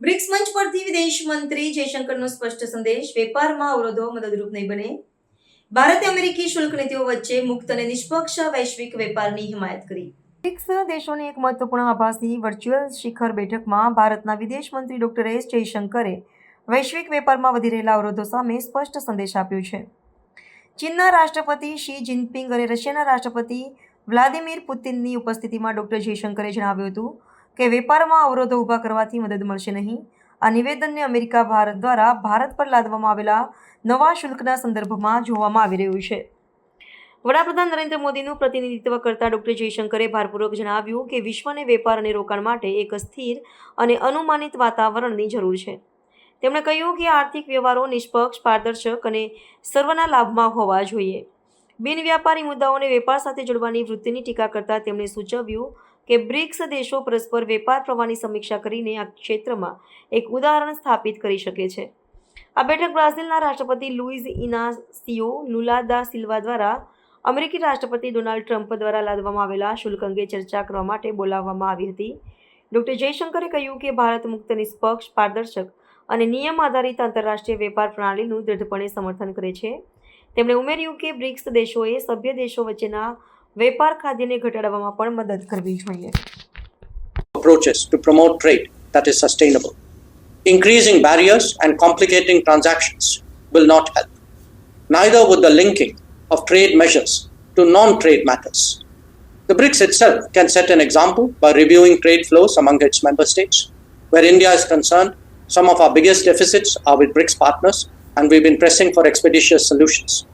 વિદેશ મંત્રી જયશંકરનો સ્પષ્ટ સંદેશ. વેપારમાં અવરોધો મદદરૂપ નહીં બને. ભારતે અમેરિકી શુલ્ક નીતિઓ વચ્ચે મુક્ત અને નિષ્પક્ષ વૈશ્વિક વેપારની હિમાયત કરી. બ્રિક્સ દેશોની એક મહત્વપૂર્ણ આભાસની વર્ચ્યુઅલ શિખર બેઠકમાં ભારતના વિદેશ મંત્રી ડોક્ટર એસ જયશંકરે વૈશ્વિક વેપારમાં વધી રહેલા અવરોધો સામે સ્પષ્ટ સંદેશ આપ્યો છે. ચીનના રાષ્ટ્રપતિ શી જિનપિંગ અને રશિયાના રાષ્ટ્રપતિ વ્લાદિમીર પુતિનની ઉપસ્થિતિમાં ડોક્ટર જયશંકરે જણાવ્યું હતું કે વેપારમાં અવરોધો ઊભા કરવાથી મદદ મળશે નહીં. આ નિવેદનને અમેરિકા, ભારત દ્વારા ભારત પર લાદવામાં આવેલા નવા શુલ્કના સંદર્ભમાં જોવામાં આવી રહ્યું છે. વડાપ્રધાન નરેન્દ્ર મોદીનું પ્રતિનિધિત્વ કરતા ડોક્ટર જયશંકરે ભારપૂર્વક જણાવ્યું કે વિશ્વને વેપાર અને રોકાણ માટે એક સ્થિર અને અનુમાનિત વાતાવરણની જરૂર છે. તેમણે કહ્યું કે આર્થિક વ્યવહારો નિષ્પક્ષ, પારદર્શક અને સર્વના લાભમાં હોવા જોઈએ. બિન વ્યાપારી મુદ્દાઓને વેપાર સાથે જોડવાની વૃત્તિની ટીકા કરતાં તેમણે સૂચવ્યું કે બ્રિક્સ દેશો પરસ્પર વેપાર પ્રવાહની સમીક્ષા કરીને આ ક્ષેત્રમાં એક ઉદાહરણ સ્થાપિત કરી શકે છે. આ બેઠક બ્રાઝિલના રાષ્ટ્રપતિ લુઇઝ ઇનાસિયો લુલાદા સિલ્વા દ્વારા અમેરિકી રાષ્ટ્રપતિ ડોનાલ્ડ ટ્રમ્પ દ્વારા લાદવામાં આવેલા શુલ્ક અંગે ચર્ચા કરવા માટે બોલાવવામાં આવી હતી. ડોક્ટર જયશંકરે કહ્યું કે ભારત મુક્ત નિષ્પક્ષ, પારદર્શક અને નિયમ આધારિત આંતરરાષ્ટ્રીય વેપાર પ્રણાલીનું દૃઢપણે સમર્થન કરે છે. તેમણે ઉમેર્યું કે બ્રિક્સ દેશોએ સભ્ય દેશો વચ્ચેના વેપાર ખાદ્યને ઘટાડવામાં પણ મદદ કરવી જોઈએ approaches to promote trade that is sustainable. Increasing barriers and complicating transactions will not help. Neither would the linking of trade measures to non trade matters. The BRICS itself can set an example by reviewing trade flows among its member states. Where India is concerned, some of our biggest deficits are with BRICS partners, and we've been pressing for expeditious solutions.